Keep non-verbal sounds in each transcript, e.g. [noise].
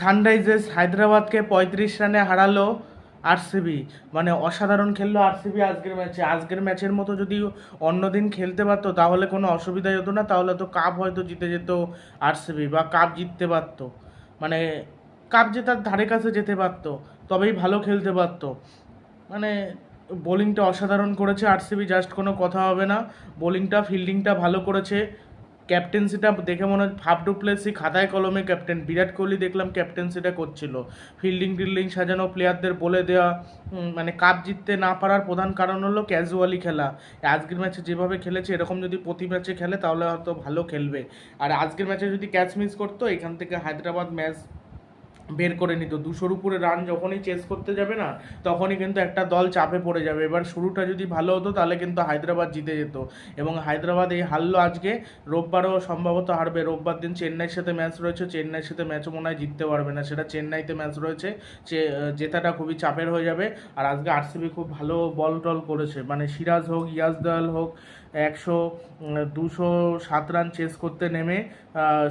Sunrisers হায়দ্রাবাদকে পঁয়ত্রিশ রানে হারালো আরসিবি। মানে অসাধারণ খেললো আরসিবি আজকের ম্যাচে। আজকের ম্যাচের মতো যদি অন্যদিন খেলতে পারতো, তাহলে কোনো অসুবিধাই হতো না। তাহলে তো কাপ হয়তো জিতে যেত আরসিবি বা কাপ জিততে পারতো। মানে কাপ জেতার ধারে কাছে যেতে পারতো, তবেই ভালো খেলতে পারতো। মানে বোলিংটা অসাধারণ করেছে আরসিবি, জাস্ট কোনো কথা হবে না। বোলিংটা, ফিল্ডিংটা ভালো করেছে। ক্যাপ্টেন্সিটা দেখে মনে হয় ফাফ ডুপ্লেসি খাতায় কলমে ক্যাপ্টেন। বিরাট কোহলি দেখলাম ক্যাপ্টেন্সিটা করছিল। ফিল্ডিং টিল্ডিং সাজানো প্লেয়ারদের বলে দেওয়া মানে কাপ জিততে না পারার প্রধান কারণ হলো ক্যাজুয়ালি খেলা। আজকের ম্যাচে যেভাবে খেলেছে, এরকম যদি প্রতি ম্যাচে খেলে তাহলে হয়তো ভালো খেলবে। আর আজকের ম্যাচে যদি ক্যাচ মিস করতো, এখান থেকে হায়দ্রাবাদ ম্যাচ বের করে নিত। দুশোর উপরে রান যখনই চেস করতে যাবে না, তখনই কিন্তু একটা দল চাপে পড়ে যাবে। এবার শুরুটা যদি ভালো হতো, তাহলে কিন্তু হায়দ্রাবাদ জিতে যেত। এবং হায়দ্রাবাদ এই হারলো আজকে, রোববারও সম্ভবত হারবে। রোববার দিন চেন্নাইয়ের সাথে ম্যাচ রয়েছে। চেন্নাইয়ের সাথে ম্যাচও মনে হয় জিততে পারবে না। সেটা চেন্নাইতে ম্যাচ রয়েছে। জেতাটা খুবই চাপের হয়ে যাবে। আর আজকে আরসিবি খুব ভালো বল টল করেছে। মানে সিরাজ হোক ইয়াজ দয়াল হোক একশো দুশো সাত রান চেস করতে নেমে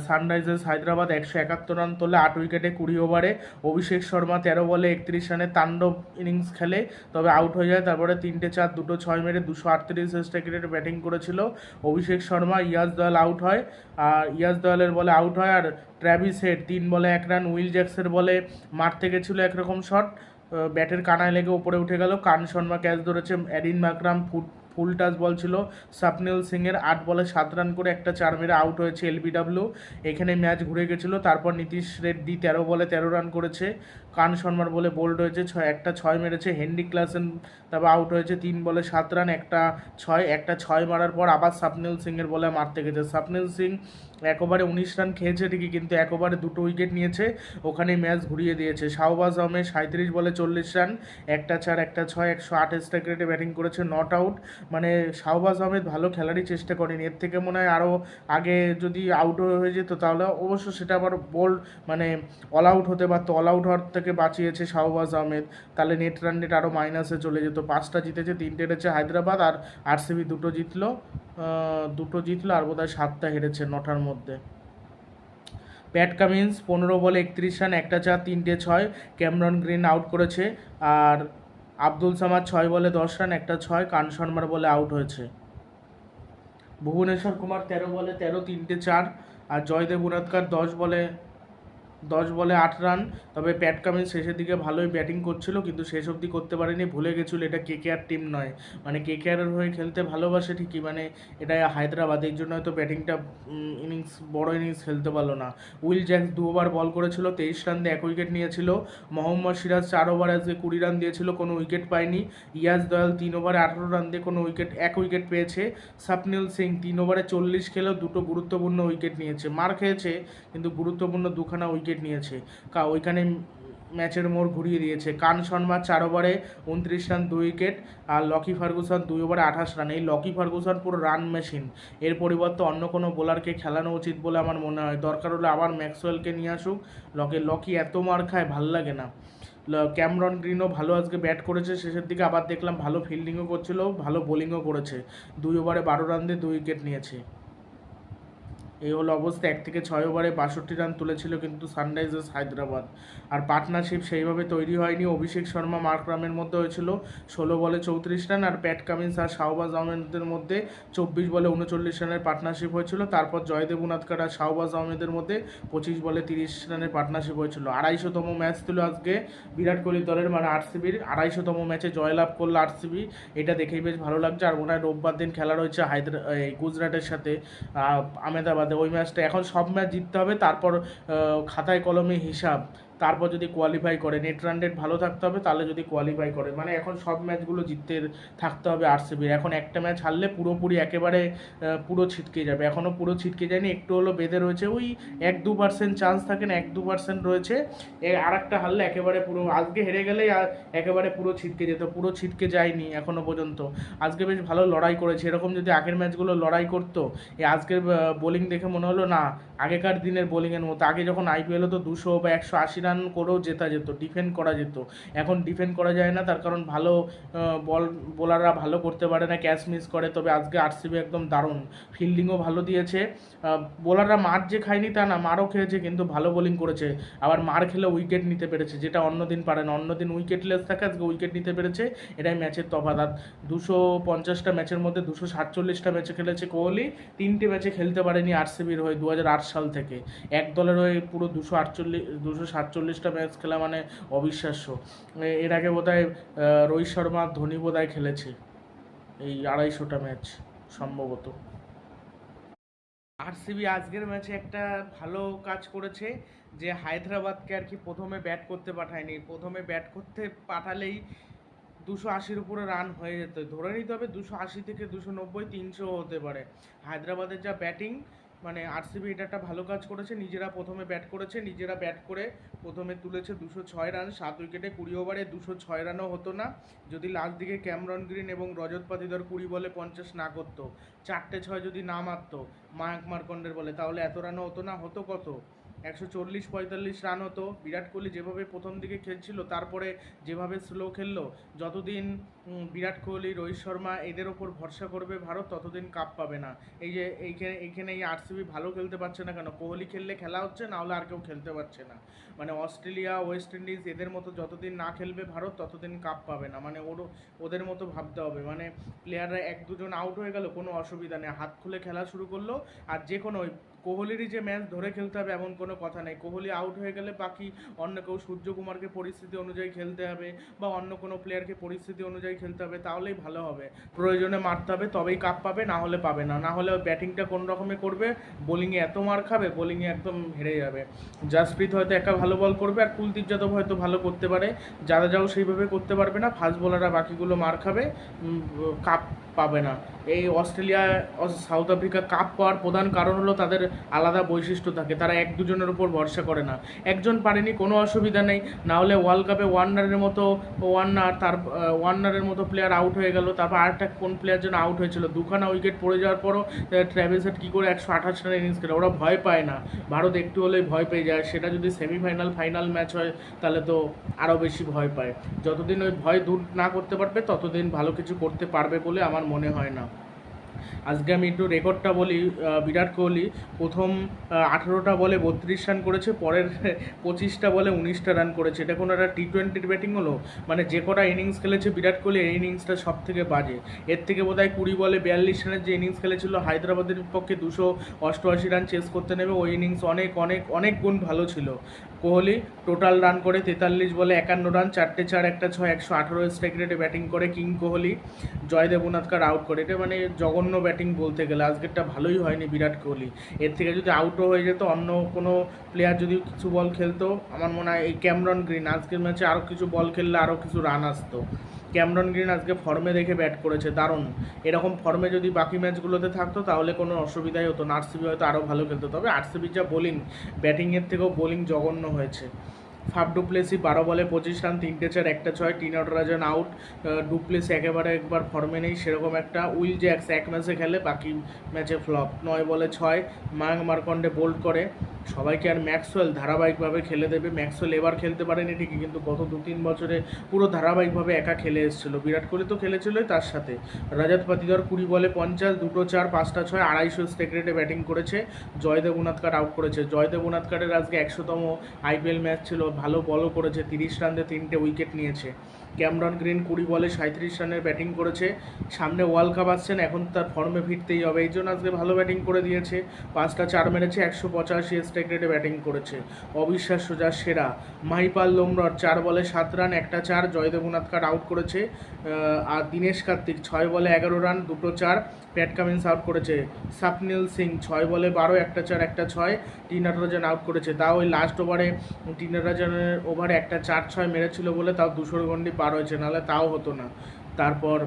সানরাইজার্স হায়দ্রাবাদ একশো একাত্তর রান তোলে, আট উইকেটে কুড়ি ওভারে অভিষেক শর্মা তেরো বলে, একত্রিশ রানে তাণ্ডব ইনিংস খেলে, তবে আউট হয়ে যায়। তারপরে তিনটে চার, দুটো ছয় মেরে দুশো আটত্রিশ স্ট্রাইকের ব্যাটিং করেছিল। অভিষেক শর্মা ইয়াজ দয়াল আউট হয়। আর ইয়াজ দয়ালের বলে আউট হয় আর ট্র্যাভিস হেড তিন বলে এক রান উইল জ্যাক্সের বলে মারতে গেছিল একরকম শট ব্যাটের কানায় লেগে উপরে উঠে গেল। কান শর্মা ক্যাচ ধরেছে অ্যাডিন মাকরাম ফুট ফুল টাচ বল ছিল। স্বপ্নিল সিংয়ের আট বলে সাত রান করে একটা চার মেরে আউট হয়েছে এলবিডাব্লিউ। এখানে ম্যাচ ঘুরে গেছিল। তারপর নীতিশ রেড্ডি তেরো বলে তেরো রান করেছে। কান শর্মার বলে বোল্ড হয়েছে ছয়, একটা ছয় মেরেছে। হেনরি ক্লাসেন তারপর আউট হয়েছে তিন বলে সাত রান, একটা ছয় একটা ছয় মারার পর আবার স্বপ্নিল সিংয়ের বলে মারতে গেছে। স্বপ্নিল সিং এক ওভারে উনিশ রান খেয়েছে ঠিকই, কিন্তু এক ওভারে দুটো উইকেট নিয়েছে। ওখানে ম্যাচ ঘুরিয়ে দিয়েছে। শাহবাজ আহমেদ সাঁত্রিশ বলে চল্লিশ রান, একটা চার একটা ছয়, একশো আট স্ট্রাইক রেটে ব্যাটিং করেছে, নট আউট। মানে শাহবাজ আহমেদ ভালো খেলারই চেষ্টা করেনি। এর থেকে মনে হয় আরও আগে যদি আউট হয়ে যেত, তাহলে অবশ্য সেটা আবার বোল্ড মানে অল আউট হতে পারতো। অল আউট হওয়ার থেকে বাঁচিয়েছে শাহবাজ আহমেদ। তাহলে নেট রান রেট আরও মাইনাসে চলে যেত। পাঁচটা জিতেছে, তিনটে হেরেছে হায়দ্রাবাদ আর আরসিবি দুটো জিতলো। দুটো জিতলো আর বোধহয় সাতটা হেরেছে নটার মধ্যে। প্যাট কামিন্স পনেরো বলে একত্রিশ রান, একটা চার, তিনটে ছয়। ক্যামরন গ্রিন আউট করেছে আর আব্দুল সামাদ ছয় বলে দশ রান, একটা ছয়। কান শর্মার বলে আউট হয়েছে। ভুবনেশ্বর কুমার তেরো বলে তেরো, তিনটে চার। আর জয়দেব উনাদকার দশ বলে দশ বলে আট রান, তবে প্যাট কামিন্স শেষের দিকে ভালোই ব্যাটিং করছিল, কিন্তু শেষ অবধি করতে পারেনি, ভুলে গেছিল, এটা কে কে আর টিম নয়। মানে কে কে আর হয়ে খেলতে ভালোবাসে ঠিকই মানে এটা হায়দ্রাবাদ এই জন্য হয়তো ব্যাটিংটা ইনিংস, বড় ইনিংস খেলতে পারল না। উইল জ্যাক্স দু ওভার বল করেছিল, তেইশ রান দিয়ে এক উইকেট নিয়েছিল। মোহাম্মদ সিরাজ চার ওভার আজকে কুড়ি রান দিয়েছিল, কোনো উইকেট পায়নি। ইয়াজ দয়াল তিন ওভারে আঠারো রান দিয়ে কোনো উইকেট, এক উইকেট পেয়েছে। স্বপ্নিল সিং তিন ওভারে চল্লিশ খেলেও দুটো গুরুত্বপূর্ণ উইকেট নিয়েছে। মার খেয়েছে, কিন্তু গুরুত্বপূর্ণ দুখানা উইকেট নিয়েছে। কা, ওইখানে ম্যাচের মোড় ঘুরিয়ে দিয়েছে। কান শর্মা চার ওভারে উনত্রিশ রান, দুই উইকেট, আর লকি ফার্গুসন দুই ওভারে আঠাশ রান। এই লকি ফার্গুসন পুরো রান মেশিন এর পরিবর্তে অন্য কোনো বোলারকে খেলানো উচিত বলে আমার মনে হয়। দরকার হলে আবার ম্যাক্সওয়েলকে নিয়ে আসুক। লকে, লকি এত মার খায়, ভালো লাগে না। ক্যামরন গ্রিনও ভালো আজকে ব্যাট করেছে। শেষের দিকে আবার দেখলাম ভালো ফিল্ডিংও করছিল, ভালো বোলিংও করেছে। দুই ওভারে বারো রান দিয়ে দুই উইকেট নিয়েছে। এই হলো অবস্থা। এক থেকে ছয় ওভারে বাষট্টি রান তুলেছিল কিন্তু সানরাইজার্স হায়দ্রাবাদ। আর পার্টনারশিপ সেইভাবে তৈরি হয়নি। অভিষেক শর্মা মার্করামের মধ্যে হয়েছিল ষোলো বলে চৌত্রিশ রান আর প্যাট কামিন্স আর শাহবাজ আহমেদের মধ্যে চব্বিশ বলে উনচল্লিশ রানের পার্টনারশিপ হয়েছিল। তারপর জয়দেব উনাদকার আর শাহবাজ আহমেদের মধ্যে পঁচিশ বলে তিরিশ রানের পার্টনারশিপ হয়েছিল। আড়াইশোতম ম্যাচ ছিল আজকে বিরাট কোহলি দলের মানে আরসিবির। আড়াইশোতম ম্যাচে জয়লাভ করল আরসিবি। এটা দেখেই বেশ ভালো লাগছে। আর হয় রোববার দিন খেলা রয়েছে হায়দ্রা গুজরাটের সাথে আহ, আহমেদাবাদে ওই ম্যাচটা এখন সব ম্যাচ জিততে হবে তারপর খাতায় কলমে হিসাব। তারপর যদি কোয়ালিফাই করে নেট রান রেট ভালো থাকতে হবে, তাহলে যদি কোয়ালিফাই করে। মানে এখন সব ম্যাচগুলো জিততে থাকতে হবে আরসিবির এখন একটা ম্যাচ হারলে পুরোপুরি একেবারে পুরো ছিটকে যাবে। এখনও পুরো ছিটকে যায়নি, একটু হলো বেঁধে রয়েছে। ওই এক দু পার্সেন্ট চান্স থাকে না, এক দু পার্সেন্ট রয়েছে। আর একটা হারলে একেবারে পুরো, আজকে হেরে গেলেই একেবারে পুরো ছিটকে যেত, পুরো ছিটকে যায়নি এখনও পর্যন্ত। আজকে বেশ ভালো লড়াই করেছে। এরকম যদি আগের ম্যাচগুলো লড়াই করতো এই আজকের বোলিং দেখে মনে হলো, না, আগেকার দিনের বোলিংয়ের মতো। আগে যখন আইপিএল হতো, দুশো বা একশো আশি রান রান করেও জেতা যেত ডিফেন্ড করা যেত। এখন ডিফেন্ড করা যায় না, তার কারণ ভালো বল বোলাররা ভালো করতে পারে না ক্যাচ মিস করে, তবে আজকে আরসিবি একদম দারুণ। ফিল্ডিংও ভালো দিয়েছে। বোলাররা মার যে খায়নি তা না, মারও খেয়েছে, কিন্তু ভালো বোলিং করেছে। আবার মার খেলে উইকেট নিতে পেরেছে, যেটা অন্যদিন পারে না। অন্যদিন উইকেট লেস থাকে, আজকে উইকেট নিতে পেরেছে। এটাই ম্যাচের তফাৎ। আর দুশো পঞ্চাশটা ম্যাচের মধ্যে দুশো সাতচল্লিশটা ম্যাচে খেলেছে কোহলি। তিনটে ম্যাচে খেলতে পারেনি আরসিবির হয়ে দু হাজার আট সাল থেকে। এক দলের হয়ে পুরো দুশো আটচল্লিশ দুশো সাতচল্লিশটা ম্যাচ খেলা মানে অবিশ্বাস্য। এর আগে বোধহয় রোহিত শর্মা, ধোনি বোধহয় খেলেছে। এই আড়াইশোটা ম্যাচ সম্ভবত। আরসিবি আজকের ম্যাচে একটা ভালো কাজ করেছে যে হায়দ্রাবাদকে আর কি প্রথমে ব্যাট করতে পাঠায়নি। প্রথমে ব্যাট করতে পাঠালেই দুশো আশির উপরে রান হয়ে যেত। ধরে নিতে হবে দুশো আশি থেকে দুশো নব্বই তিনশো হতে পারে। হায়দ্রাবাদের যা ব্যাটিং মানে আরসিবি এটা একটা ভালো কাজ করেছে, নিজেরা প্রথমে ব্যাট করেছে, নিজেরা ব্যাট করে প্রথমে তুলেছে দুশো ছয় রান সাত উইকেটে কুড়ি ওভারে দুশো ছয় রানও হতো না। যদি লাস্ট দিকে ক্যামরন গ্রিন এবং রজত পাতিদার কুড়ি বলে পঞ্চাশ না করতো, চারটে ছয় যদি না মারতো মায়াক মার্কন্ডের বলে, তাহলে এত রানও হতো না, হতো কত? একশো চল্লিশ পঁয়তাল্লিশ রান হতো। বিরাট কোহলি যেভাবে প্রথম দিকে খেলছিল, তারপরে যেভাবে স্লো খেললো, যতদিন বিরাট কোহলি, রোহিত শর্মা এদের ওপর ভরসা করবে ভারত, ততদিন কাপ পাবে না। এই যে এইখানে এইখানে এই আরসিবি ভালো খেলতে পারছে না কেন? কোহলি খেললে খেলা হচ্ছে, না হলে আর কেউ খেলতে পারছে না। মানে অস্ট্রেলিয়া, ওয়েস্ট ইন্ডিজ এদের মতো যতদিন না খেলবে ভারত, ততদিন কাপ পাবে না। মানে ওর, ওদের মতো ভাবতে হবে। মানে প্লেয়াররা এক দুজন আউট হয়ে গেল, কোনো অসুবিধা নেই। হাত খুলে খেলা শুরু করল, আর যে কোনো ওই কোহলিরই যে ম্যাচ ধরে খেলতে হবে এমন কোনো কথা নেই। কোহলি আউট হয়ে গেলে বাকি অন্য কেউ সূর্যকুমারকে পরিস্থিতি অনুযায়ী খেলতে হবে বা অন্য কোনো প্লেয়ারকে পরিস্থিতি অনুযায়ী খেলতে হবে, তাহলেই ভালো হবে। প্রয়োজনে মারতে হবে, তবেই কাপ পাবে, না হলে পাবে না। না হলে ব্যাটিংটা কোন রকমে করবে? বোলিংয়ে এত মার খাবে বোলিংয়ে একদম হেরে যাবে। জাসপ্রীত হয়তো একা ভালো বল করবে আর কুলদীপ যাদব হয়তো ভালো করতে পারে। যারা যাও সেইভাবে করতে পারবে না ফাস্ট বোলাররা বাকিগুলো মার খাবে। কাপ পাবে না। এই অস্ট্রেলিয়া সাউথ আফ্রিকা কাপ পাওয়ার প্রধান কারণ হলো তাদের আলাদা বৈশিষ্ট্য থাকে। তারা এক দুজনের উপর ভরসা করে না। একজন পারেনি, কোনো অসুবিধা নেই। না হলে ওয়ার্ল্ড কাপে ওয়ার্নারের মতো ওয়ার্নার তার ওয়ার্নারের মতো প্লেয়ার আউট হয়ে গেল। তারপর আরেকটা কোন প্লেয়ার যেন আউট হয়েছিল? দুখানা উইকেট পড়ে যাওয়ার পরও ট্র্যাভেলস হেড কী করে একশো আঠাশ রানের ইনিংস খেলে? ওরা ভয় পায় না। ভারত একটু হলেই ভয় পেয়ে যায়। সেটা যদি সেমিফাইনাল ফাইনাল ম্যাচ হয়, তাহলে তো আরও বেশি ভয় পায়। যতদিন ওই ভয় দূর না করতে পারবে, ততদিন ভালো কিছু করতে পারবে বলে আমার মনে হয় না। আজকে আমি একটু রেকর্ডটা বলি বিরাট কোহলি প্রথম আঠেরোটা বলে বত্রিশ রান করেছে, পরের [laughs] পঁচিশটা বলে উনিশটা রান করেছে। এটা কোনো একটা টি টোয়েন্টির ব্যাটিং হলো? মানে যে কটা ইনিংস খেলেছে বিরাট কোহলি, এই ইনিংসটা সব থেকে বাজে। এর থেকে বোধহয় কুড়ি বলে বিয়াল্লিশ রানের যে ইনিংস খেলেছিল, হায়দ্রাবাদের বিপক্ষে দুশো অষ্টআশি রান চেস করতে নেবে। ওই ইনিংস অনেক অনেক অনেক গুণ ভালো ছিল। কোহলি টোটাল রান করে তেতাল্লিশ বলে একান্ন রান, চারটে চার, একটা ছয়, একশো আঠারো স্ট্রাইক রেটে ব্যাটিং করে। কিং কোহলি জয়দেব উনাদকার আউট করে। এটা মানে জঘন্য ব্যাটিং বলতে গেলে আজকেরটা ভালোই হয়নি বিরাট কোহলি। এর থেকে যদি আউটও হয়ে যেত, অন্য কোনো প্লেয়ার যদি কিছু বল খেলতো, আমার মনে হয় এই ক্যামরন গ্রিন আজকের ম্যাচে আরও কিছু বল খেললে আরও কিছু রান আসতো। ক্যামরন গ্রিন আজকে ফর্মে দেখে ব্যাট করেছে, দারুণ। এরকম ফর্মে যদি বাকি ম্যাচগুলোতে থাকতো, তাহলে কোনো অসুবিধাই হতো না। আরসিবি হয়তো আরও ভালো খেলতো। তবে আরসিবির যা বোলিং ব্যাটিংয়ের থেকেও বোলিং জঘন্য হয়েছে। ফাফ ডুপ্লেসি বারো বলে পঁচিশ রান তিনটে চার একটা ছয় টি রাজন আউট ডুপ্লেসি একেবারে একবার ফর্মে নেই, সেরকম একটা উইল জ্যাক্স এক ম্যাচে খেলে, বাকি ম্যাচে ফ্লপ নয় বলে ছয়, মায়াঙ্ক মার্কন্ডে বোল্ড করে। সবাইকে আর ম্যাক্সওয়েল ধারাবাহিকভাবে খেলে দেবে। ম্যাক্সওয়েল এবার খেলতে পারেনি ঠিকই, কিন্তু গত দু তিন বছরে পুরো ধারাবাহিকভাবে একা খেলে এসেছিল। বিরাট কোহলি তো খেলেছিলই তার সাথে। রাজাত পাতিদার কুড়ি বলে পঞ্চাশ, দুটো চার, পাঁচটা ছয়, আড়াইশো স্টেক রেটে ব্যাটিং করেছে। জয়দেব উনাদকার আউট করেছে। জয়দেব উনাদকারের আজকে একশোতম আইপিএল ম্যাচ ছিল। ভালো বলও করেছে। তিরিশ রান তিনটে উইকেট নিয়েছে। ক্যামরন গ্রিন কুড়ি বলে সাঁত্রিশ রানের ব্যাটিং করেছে। সামনে ওয়ার্ল্ড কাপ আসছেন এখন তার ফর্মে ফিরতেই হবে। এই জন্য আজকে ভালো ব্যাটিং করে দিয়েছে। পাঁচটা চার মেরেছে, একশো পঁচাশি স্ট্রাইক রেটে ব্যাটিং করেছে। অবিশ্বাস্য যা সেরা। মাহিপাল লোমরর চার বলে সাত রান একটা চার জয়দেব উনাদকার আউট করেছে। আর দীনেশ কার্তিক ছয় বলে এগারো রান দুটো চার, প্যাট কামিন্স আউট করেছে। সাপনিল সিং ছয় বলে বারো, একটা চার, একটা ছয় টি নটরাজন আউট করেছে। তাও ওই লাস্ট ওভারে টি নটরাজনের ওভারে একটা চার, ছয় মেরেছিল বলে তাও দুশোর গন্ডি পার হয়েছে, নাহলে তাও হতো না। তারপর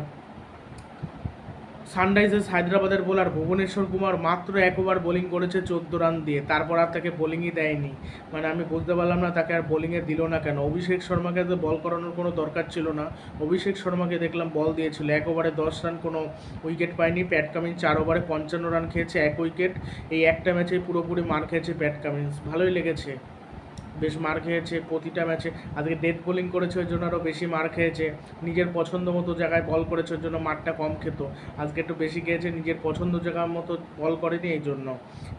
সানরাইজার্স হায়দ্রাবাদের বোলার ভুবনেশ্বর কুমার মাত্র এক ওভার বোলিং করেছে চোদ্দ রান দিয়ে, তারপর আর তাকে বোলিংই দেয়নি। মানে আমি বুঝতে পারলাম না, তাকে আর বোলিংয়ে দিল না কেন? অভিষেক শর্মাকে তো বল করানোর কোনো দরকার ছিল না। অভিষেক শর্মাকে দেখলাম বল দিয়েছিল, এক ওভারে দশ রান, কোনো উইকেট পায়নি। প্যাট কামিন্স চার ওভারে পঞ্চান্ন রান খেয়েছে, এক উইকেট। এই একটা ম্যাচে পুরোপুরি মার খেয়েছে প্যাট কামিন্স। ভালোই লেগেছে। বেশ মার খেয়েছে, প্রতিটা ম্যাচে। আজকে ডেথ বোলিং করেছে ওই জন্য আরও বেশি মার খেয়েছে। নিজের পছন্দ মতো জায়গায় বল করেছে ওই জন্য মারটা কম খেত। আজকে একটু বেশি খেয়েছে, নিজের পছন্দ জায়গার মতো বল করেনি এই জন্য।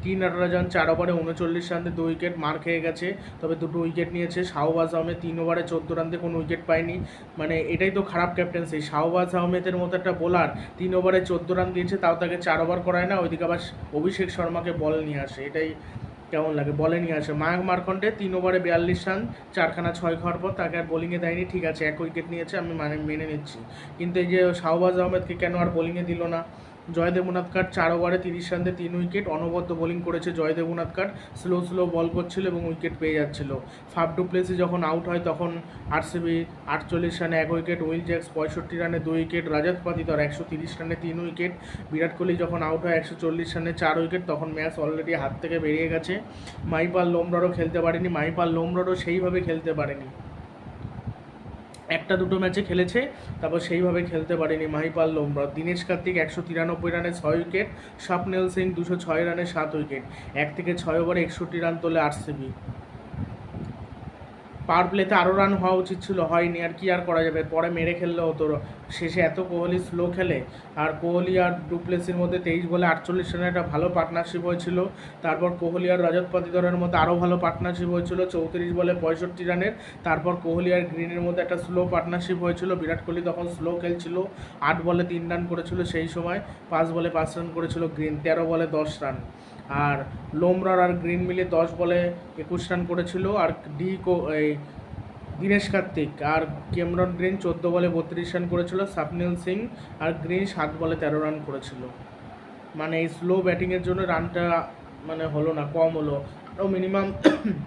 টি নাটরাজন চার ওভারে উনচল্লিশ রান দিয়ে দু উইকেট মার খেয়ে গেছে। তবে দুটো উইকেট নিয়েছে। শাহবাজ আহমেদ তিন ওভারে চোদ্দ রান দিয়ে কোনো উইকেট পায়নি। মানে এটাই তো খারাপ ক্যাপ্টেন্সি শাহবাজ আহমেদের মতো একটা বোলার তিন ওভারে চোদ্দ রান দিয়েছে, তাও তাকে চার ওভার করায় না। ওইদিকে আবার অভিষেক শর্মাকে বল নিয়ে আসে। এটাই কেমন লাগে? বলে নিয়ে আসে। মায়াক মারকণ্ডে তিন ওভারে বিয়াল্লিশ রান, চারখানা ছয় খাওয়ার পর তাকে আর বোলিংয়ে দেয়নি। ঠিক আছে, এক উইকেট নিয়েছে, আমি মানে মেনে নিচ্ছি। কিন্তু এই যে শাহবাজ আহমেদকে কেন আর বোলিংয়ে দিল না? জয়দেব উনাদকার চার ওভারে তিরিশ রান দিয়ে তিন উইকেট, অনবদ্য বোলিং করেছে Jaydev Unadkat slow slow ball করছিল এবং উইকেট পেয়ে যাচ্ছিল। ফাফ ডুপ্লেসি যখন আউট হয় তখন আরসিবি আটচল্লিশ রানে এক উইকেট, উইল জ্যাক্স পঁয়ষট্টি রানে দুই উইকেট, রাজাত পাতিতর একশো তিরিশ রানে তিন উইকেট। বিরাট কোহলি যখন আউট হয় একশো চল্লিশ রানে চার উইকেট, তখন ম্যাচ অলরেডি হাত থেকে বেরিয়ে গেছে। মাইপাল লোমরারও খেলতে পারেনি, মাইপাল লোমরারও সেইভাবে খেলতে পারেনি। একটা দুটো ম্যাচে খেলেছে, তারপর সেইভাবে খেলতে পারেনি মাহিপাল লোমরা দিনেশ কার্তিক একশো তিরানব্বই রানে ছয় উইকেট, স্বপ্নেল সিং দুশো ছয় রানে সাত উইকেট। এক থেকে ছয় ওভারে একষট্টি রান তোলে আরসিবি। পাওয়ার প্লেতে আরও রান হওয়া উচিত ছিল, হয়নি, আর কি আর করা যাবে? পরে মেরে খেললে হতো শেষে এত কোহলি স্লো খেলে, আর কোহলি আর ডুপ্লেসির মধ্যে তেইশ বলে আটচল্লিশ রানের একটা ভালো পার্টনারশিপ হয়েছিল। তারপর কোহলি আর রজত পাতিদরের মধ্যে আরও ভালো পার্টনারশিপ হয়েছিল, চৌত্রিশ বলে পঁয়ষট্টি রানের। তারপর কোহলি আর গ্রিনের মধ্যে একটা স্লো পার্টনারশিপ হয়েছিল, বিরাট কোহলি তখন স্লো খেলছিল, আট বলে তিন রান করেছিল সেই সময়, পাঁচ বলে পাঁচ রান করেছিল গ্রিন তেরো বলে দশ রান আর লোমরার আর গ্রিন মিলে দশ বলে একুশ রান করেছিল। আর ডি এই দীনেশ কার্তিক আর কেমরন গ্রিন চোদ্দ বলে বত্রিশ রান করেছিল সাপনিল সিং। আর গ্রিন সাত বলে তেরো রান করেছিল। মানে এই স্লো ব্যাটিংয়ের জন্য রানটা মানে হলো না, কম হলো। আরও মিনিমাম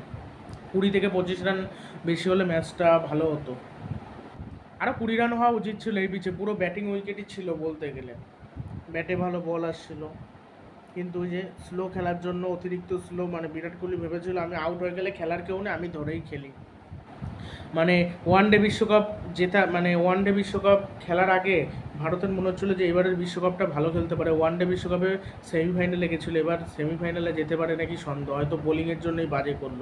[coughs] কুড়ি থেকে পঁচিশ রান বেশি হলে ম্যাচটা ভালো হতো। আরও কুড়ি রান হওয়া উচিত ছিল এই পিচে পুরো ব্যাটিং উইকেটই ছিল বলতে গেলে। ব্যাটে ভালো বল আসছিল। কিন্তু যে স্লো খেলার জন্য অতিরিক্ত স্লো মানে বিরাট কোহলি ভেবেছিল আমি আউট হয়ে গেলে খেলার কেউ নেই, আমি ধরেই খেলি। মানে ওয়ান ডে বিশ্বকাপ জেতা মানে ওয়ান ডে বিশ্বকাপ খেলার আগে ভারতের মনে হচ্ছিল যে এবারের বিশ্বকাপটা ভালো খেলতে পারে। ওয়ান ডে বিশ্বকাপে সেমিফাইনালে গেছিল। এবার সেমিফাইনালে যেতে পারে নাকি সন্দেহ? হয়তো বোলিংয়ের জন্যই বাজে করল।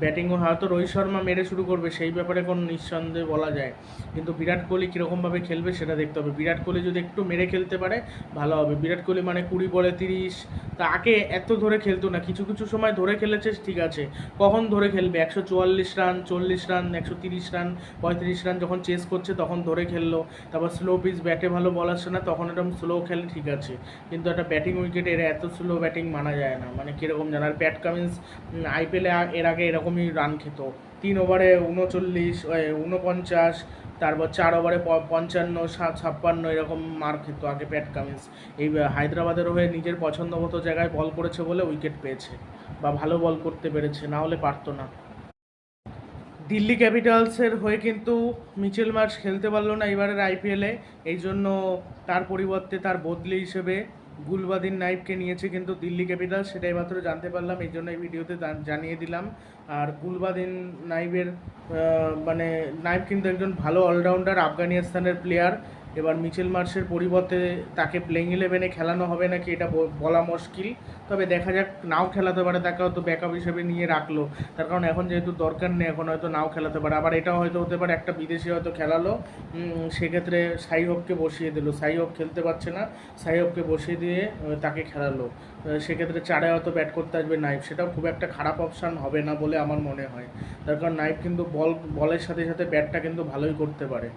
ব্যাটিংও হয়তো রোহিত শর্মা মেরে শুরু করবে, সেই ব্যাপারে কোনো নিঃসন্দেহে বলা যায়। কিন্তু বিরাট কোহলি কীরকমভাবে খেলবে সেটা দেখতে হবে। বিরাট কোহলি যদি একটু মেরে খেলতে পারে, ভালো হবে। বিরাট কোহলি মানে কুড়ি বলে তিরিশ। তা আগে এত ধরে খেলতো না। কিছু কিছু সময় ধরে খেলেছে, ঠিক আছে। কখন ধরে খেলবে? একশো চুয়াল্লিশ রান চল্লিশ রান একশো তিরিশ রান পঁয়ত্রিশ রান যখন চেস করছে তখন ধরে খেললো। তারপর স্লো পিচ ব্যাটে ভালো বল আসছে না, তখন এরকম স্লো খেলে ঠিক আছে। কিন্তু একটা ব্যাটিং উইকেটে এরা এত স্লো ব্যাটিং মানা যায় না। মানে কীরকম জানার প্যাট কামিন্স আইপিএলে এর আগে এরকমই রান খেত। তিন ওভারে উনচল্লিশ উনপঞ্চাশ, তারপর চার ওভারে পঞ্চান্ন সাত ছাপ্পান্ন এরকম মার খেত আগে প্যাট কামিন্স এই হায়দ্রাবাদের হয়ে নিজের পছন্দ মতো জায়গায় বল করেছে বলে উইকেট পেয়েছে। বা ভালো বল করতে পেরেছে, না হলে পারতো না। দিল্লি ক্যাপিটালসের হয়ে কিন্তু মিচেল মার্চ খেলতে পারল না এবারের আইপিএলে এই জন্য তার পরিবর্তে তার বদলি হিসেবে গুলবাদিন নাইফকে নিয়েছে কিন্তু দিল্লি ক্যাপিটালস। সেটাই মাত্র জানতে পারলাম, এই জন্য এই ভিডিওতে জানিয়ে দিলাম। আর গুলবাদিন নাইবের মানে নাইফ কিন্তু একজন ভালো অলরাউন্ডার আফগানিস্তানের প্লেয়ার এবার মিচেল মার্চের পরিবর্তে তাকে প্লেইং ইলেভেনে খেলানো হবে নাকি এটা বলা মুশকিল। তবে দেখা যাক, নাও খেলাতে পারে, তাকে হয়তো ব্যাকআপ হিসেবে নিয়ে রাখল। তার কারণ এখন যেহেতু দরকার নেই, এখন হয়তো নাও খেলাতে পারে। আবার এটাও হয়তো হতে পারে, একটা বিদেশি হয়তো খেলালো। সেক্ষেত্রে সাই হোপকে বসিয়ে দিল। সাই হোপ খেলতে পারছে না সাই হোপকে বসিয়ে দিয়ে তাকে খেলালো। সেক্ষেত্রে চারে হয়তো ব্যাট করতে আসবে নাইফ। সেটাও খুব একটা খারাপ অপশান হবে না বলে আমার মনে হয়। তার কারণ নাইফ কিন্তু বল, বলের সাথে সাথে ব্যাটটা কিন্তু ভালোই করতে পারে।